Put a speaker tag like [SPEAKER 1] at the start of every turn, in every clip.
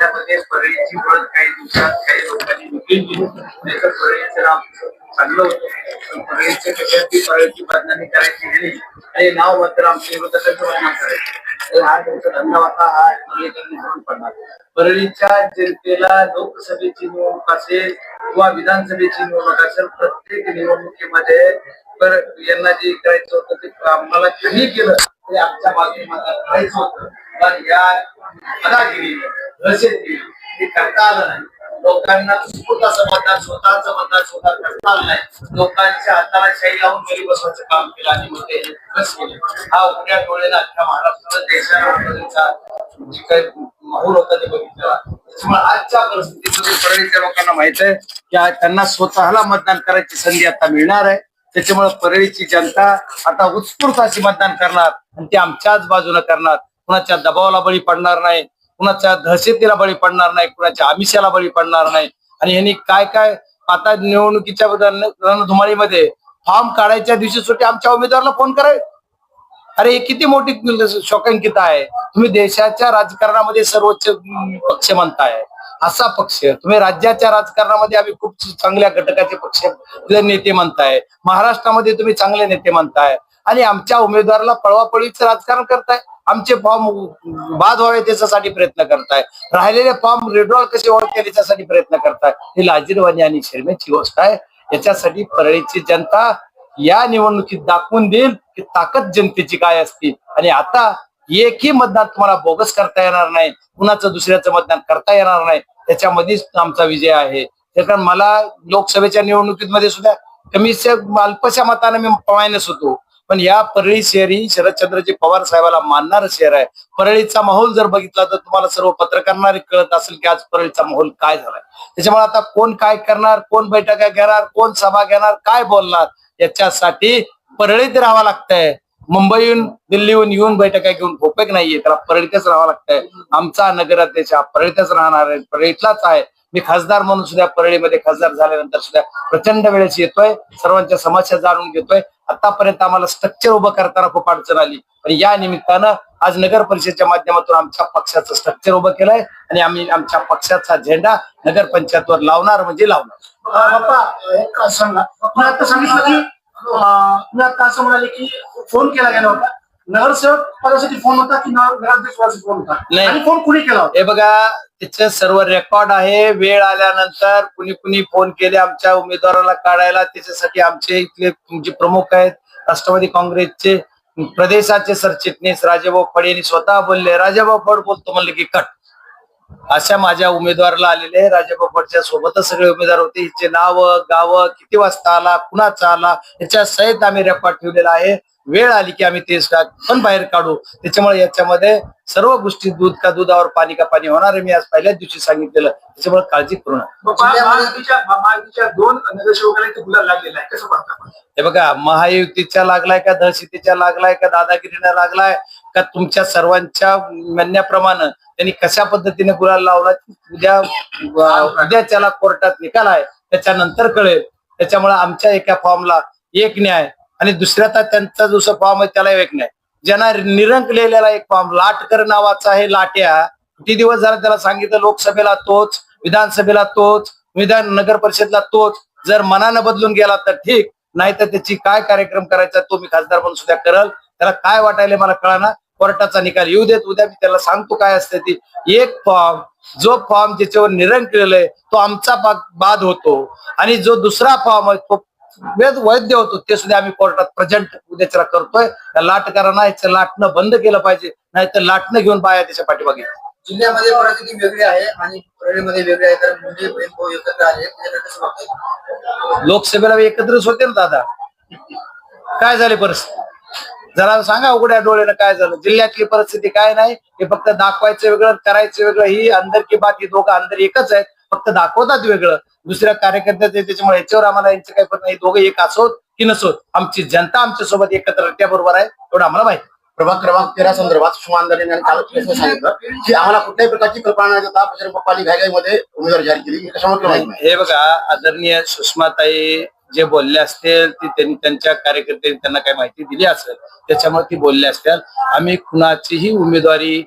[SPEAKER 1] त्यामध्ये परळीची ओळख काही दिवसात काही लोकांनी विकली गेली नाहीतर परळीचं नाव चांगलं होतं. पण कशाची परळीची बदनामी करायची गेली आणि नाव मात्र आमच्या विरोधाचं बदनाम करायचं. तर हा त्यांचा धंदा होता हा परळीकडे पडणार. परळीच्या जनतेला लोकसभेची निवडणूक असेल किंवा विधानसभेची निवडणूक असेल प्रत्येक निवडणुकीमध्ये तर यांना जे करायचं होतं ते आम्हाला कधी केलं. ते आमच्या बाजूने मला करायचं होतं. पण या अदागिरी रसेदगिरी हे करता आलं नाही. लोकांना स्वतःचं मतदान स्वतःच मतदान स्वतः करता आलं नाही. लोकांच्या हाताला शाही लावून घरी बसवायचं काम केलं आणि मग ते बस केले. हा उघड्या डोळ्याला अख्ख्या महाराष्ट्राला देशाला जी काही माहूल होता ते बघितलेला त्याच्यामुळे आजच्या परिस्थितीमध्ये परळीच्या लोकांना माहीत आहे की त्यांना स्वतःला मतदान करायची संधी आता मिळणार आहे. त्याच्यामुळे परळीची जनता आता उत्स्फूर्त अशी मतदान करणार आणि ते आमच्याच बाजूने करणार. कुणाच्या दबावाला बळी पडणार नाही. कुणाच्या दहशतीला बळी पडणार नाही कुणाच्या आमिषाला बळी पडणार नाही. आणि यांनी काय काय आता निवडणुकीच्या रणधुमाळीमध्ये फॉर्म काढायच्या दिवशी सुट्टी आमच्या उमेदवाराला फोन कराय अरे हे किती मोठी शोकांकिता आहे. तुम्ही देशाच्या राजकारणामध्ये सर्वोच्च पक्ष म्हणताय. असा पक्ष. तुम्ही राज्याच्या राजकारणामध्ये आम्ही खूप चांगल्या घटकाचे पक्ष नेते म्हणताय. महाराष्ट्रामध्ये तुम्ही चांगले नेते म्हणताय. आणि आमच्या उमेदवाराला पळवापळीचं राजकारण करताय. आमचे फॉर्म बाद व्हावे त्याच्यासाठी प्रयत्न करताय. राहिलेले फॉर्म रिड्रॉल कसे व्हावे त्याच्यासाठी प्रयत्न करताय. ही लाजीरवाणी आणि शर्मेची गोष्ट आहे. याच्यासाठी परळीची जनता या निवडणुकीत दाखवून देईल की ताकद जनतेची काय असते. आणि आता एकही मतदान तुम्हाला बोगस करता येणार नाही. कुणाचं दुसऱ्याचं मतदान करता येणार नाही. त्याच्यामध्येच आमचा विजय आहे. कारण मला लोकसभेच्या निवडणुकीमध्ये सुद्धा कमीच्या अल्पशा मताने मी मायनस होतो पण या परळी शहर ही शरदचंद्रजी पवार साहेबाला मानणारं शहर आहे. परळीचा माहोल जर बघितला तर तुम्हाला सर्व पत्रकारांना कळत असेल की आज परळीचा माहोल काय झालाय. त्याच्यामुळे आता कोण काय करणार कोण बैठका घेणार कोण सभा घेणार काय बोलणार याच्यासाठी परळीत राहावं लागतंय. मुंबईहून दिल्लीहून येऊन बैठका घेऊन उपयोग नाहीये त्याला परळीतच राहावं लागतंय. आमचा नगराध्यक्ष हा परळीतच राहणार आहे परळीतलाच आहे. मी खासदार म्हणून सुद्धा परळीमध्ये खासदार झाल्यानंतर सुद्धा प्रचंड वेळेस येतोय. सर्वांच्या समस्या जाणून घेतोय. आतापर्यंत आम्हाला स्ट्रक्चर उभं करताना खूप अडचण आली. पण या निमित्तानं आज नगर परिषदेच्या माध्यमातून आमच्या पक्षाचं स्ट्रक्चर उभं केलंय आणि आम्ही आमच्या पक्षाचा झेंडा नगर पंचायतवर लावणार म्हणजे लावणार.
[SPEAKER 2] बाप्पा सांगा आता सांगितलं की आता असं म्हणाले की फोन केला गेला होता. नगरसेवक पदासाठी फोन होता की नगर- नगराध्यक्ष फोन होता?
[SPEAKER 1] नाही.
[SPEAKER 2] आणि फोन कुणी केला
[SPEAKER 1] हे बघा तिचे सर्व रेकॉर्ड आहे. वेळ आल्यानंतर कुणी कुणी फोन केले आमच्या उमेदवाराला काढायला. त्याच्यासाठी आमचे इथले जे प्रमुख आहेत राष्ट्रवादी काँग्रेसचे प्रदेशाचे सरचिटणीस राजाभाऊ फड यांनी स्वतः बोलले. राजाभाऊ फड बोलतो म्हणले की कट. अशा माझ्या उमेदवाराला आलेले राजाभाऊ फडच्या सोबतच सगळे उमेदवार होते. हिचे नाव गाव किती वाजता आला कुणाचा आला याच्या सहित आम्ही रेकॉर्ड ठेवलेला आहे. वेळ आली की आम्ही ते पण बाहेर काढू. त्याच्यामुळे याच्यामध्ये सर्व गोष्टी दूध का दुधावर पाणी का पाणी होणार आहे मी आज पहिल्याच दिवशी सांगितलेलं. त्याच्यामुळे काळजी करू नका.
[SPEAKER 2] दोन नगरसेवकांना लागलेला आहे. कसं
[SPEAKER 1] हे बघा महायुतीच्या लागलाय का दहशतीच्या लागलाय का दादागिरीने लागलाय का तुमच्या सर्वांच्या म्हणण्याप्रमाणे त्यांनी कशा पद्धतीने गुलाल लावला उद्या उद्या त्याला कोर्टात निकाल आहे त्याच्यानंतर कळेल. त्याच्यामुळे आमच्या एका फॉर्मला एक न्याय आणि दुसऱ्या तर त्यांचा दुसरा फॉर्म आहे त्याला एक नाही. ज्यांना निरंक लिहिलेला एक फॉर्म लाटकर नावाचा आहे लाट्या किती दिवस झाला त्याला सांगितलं लोकसभेला तोच विधानसभेला तोच विधान नगर परिषदला तोच. जर मनानं बदलून गेला तर ठीक नाही तर त्याची काय कार्यक्रम करायचा तो मी खासदार म्हणून सुद्धा करल. त्याला काय वाटायला मला कळाना. कोर्टाचा निकाल येऊ देत उद्या मी त्याला सांगतो काय असते ती. एक फॉर्म जो फॉर्म ज्याच्यावर निरंकलेला आहे तो आमचा बाद होतो. आणि जो दुसरा फॉर्म आहे तो वेद वैद्य होतो ते सुद्धा आम्ही कोर्टात प्रेझेंट उद्याच्याला करतोय. त्या लाटकारांना याचं लाटणं बंद केलं पाहिजे नाही तर लाटणं घेऊन बाया त्याच्या पाठीमागे.
[SPEAKER 3] जिल्ह्यामध्ये परिस्थिती वेगळी आहे आणि परळीमध्ये वेगळी आहे कारण बहीण भाऊ एकत्र आले. त्याच्याकडे कसं बघताय?
[SPEAKER 1] लोकसभेला एकत्रच होते ना दादा. काय झाली परिस्थिती? जरा सांगा उघड्या डोळ्यानं काय झालं? जिल्ह्यातली परिस्थिती काय नाही? हे फक्त दाखवायचं वेगळं करायचं वेगळं ही अंदर की बात ही दोघं अंदर एकच आहेत. फक्त दाखवतात वेगळं. दुसऱ्या कार्यकर्त्याचे त्याच्यामुळे याच्यावर आम्हाला यांचं काही फरक नाही. दोघं एक असोत की नसोत. आमची जनता आमच्यासोबत एकत्र त्या बरोबर आहे एवढं आम्हाला माहिती.
[SPEAKER 4] प्रभाग क्रमांक तेरा संदर्भात तालुक्याने सांगितलं की आम्हाला कुठल्याही प्रकारची कल्पना न देता घाईघाईमध्ये उमेदवार जाहीर केली. हे कशामुळे
[SPEAKER 1] हे बघा आदरणीय सुषमाताई जे बोलले असतील ती त्यांनी त्यांच्या कार्यकर्त्यांनी त्यांना काही माहिती दिली असेल. त्याच्यामुळे ती बोलले असतील. आम्ही कुणाचीही उमेदवारी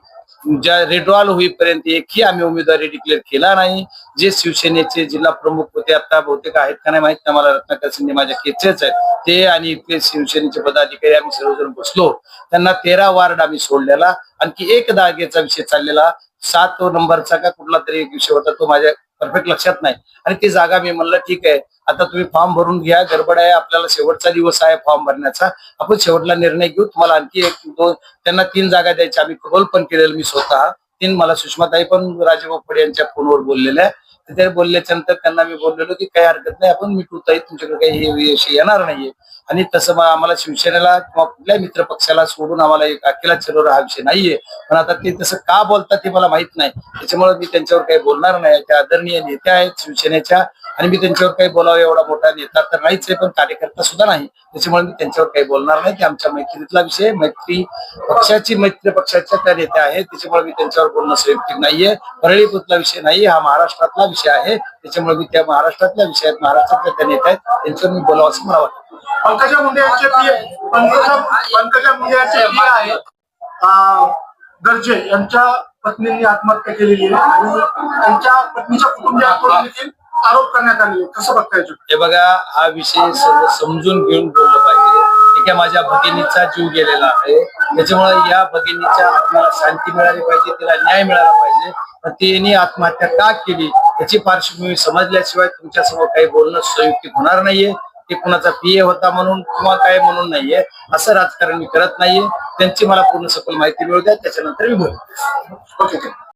[SPEAKER 1] ज्या रेडरॉल होईपर्यंत एकही आम्ही उमेदवारी डिक्लेअर केला नाही. जे शिवसेनेचे जिल्हा प्रमुख होते आता बहुतेक आहेत का नाही माहीत नाही. मला रत्नाकर शिंदे माझ्या खेचेच आहेत. ते आणि इथले शिवसेनेचे पदाधिकारी आम्ही सर्वजण बसलो. त्यांना तेरा वार्ड आम्ही सोडलेला. आणखी एक दागेचा विषय चाललेला. सात नंबरचा का कुठला तरी एक विषय होता तो माझ्या परफेक्ट लक्षात नाही. आणि ती जागा मी म्हणलं ठीक आहे. आता तुम्ही फॉर्म भरून घ्या. गडबड आहे. आपल्याला शेवटचा दिवस आहे फॉर्म भरण्याचा. आपण शेवटला निर्णय घेऊ. तुम्हाला आणखी एक दोन त्यांना तीन जागा द्यायच्या. आम्ही कबोल पण केलेलं मी स्वतः. तीन मला सुषमाताई पण राजेभाऊ फडे यांच्या फोनवर बोललेल्या तर ते बोलल्याच्या नंतर त्यांना मी बोललेलो की काही हरकत नाही. आपण मिटवताही तुमच्याकडे काही हे विषय येणार नाहीये. आणि तसं मग आम्हाला शिवसेनेला किंवा कुठल्याही मित्र पक्षाला सोडून आम्हाला एक अकेला चिरवरा हा विषय नाहीये. पण आता ते तसं का बोलतात ते मला माहीत नाही. त्याच्यामुळे मी त्यांच्यावर काही बोलणार नाही. त्या आदरणीय नेत्या आहेत शिवसेनेच्या आणि मी त्यांच्यावर काही बोलावं एवढा मोठा नेता तर नाहीच आहे पण कार्यकर्ता सुद्धा नाही. त्याच्यामुळे मी त्यांच्यावर काही बोलणार नाही. ते आमच्या मैत्रीतला विषय मैत्री पक्षाची मैत्री पक्षाच्या त्या नेत्या आहेत. त्याच्यामुळे मी त्यांच्यावर बोलणं संयुक्तिक नाहीये. परळीपुतला विषय नाही हा महाराष्ट्रातला विषय आहे. त्याच्यामुळे मी त्या महाराष्ट्रातल्या विषयात महाराष्ट्रातल्या त्या नेत्या आहेत. त्यांच्यावर मी बोलावं असं मला वाटतं.
[SPEAKER 2] पंकजा मुंडे यांचे पी पंकजा पंकजा मुंडे यांचे पी आहे. गर्जे यांच्या पत्नींनी आत्महत्या केलेली आहे आणि त्यांच्या पत्नीच्या कुटुंबियांकडून देखील आरोप करण्यात आले कसं बघता याच्यात?
[SPEAKER 1] हे बघा हा विषय सर्व समजून घेऊन बोललं पाहिजे. एका माझ्या भगिनीचा जीव गेलेला आहे. त्याच्यामुळे या भगिनीच्या आत्म्याला शांती मिळाली पाहिजे तिला न्याय मिळाला पाहिजे. तिने आत्महत्या का केली? त्याची पार्श्वभूमी समजल्याशिवाय तुमच्यासमोर काही बोलणं संयुक्तिक होणार नाहीये. ते कुणाचा पीए होता म्हणून किंवा काय म्हणून नाहीये असं राजकारण मी करत नाहीये. त्यांची मला पूर्ण सखोल माहिती मिळू द्या त्याच्यानंतर मी बोलू.
[SPEAKER 2] ओके.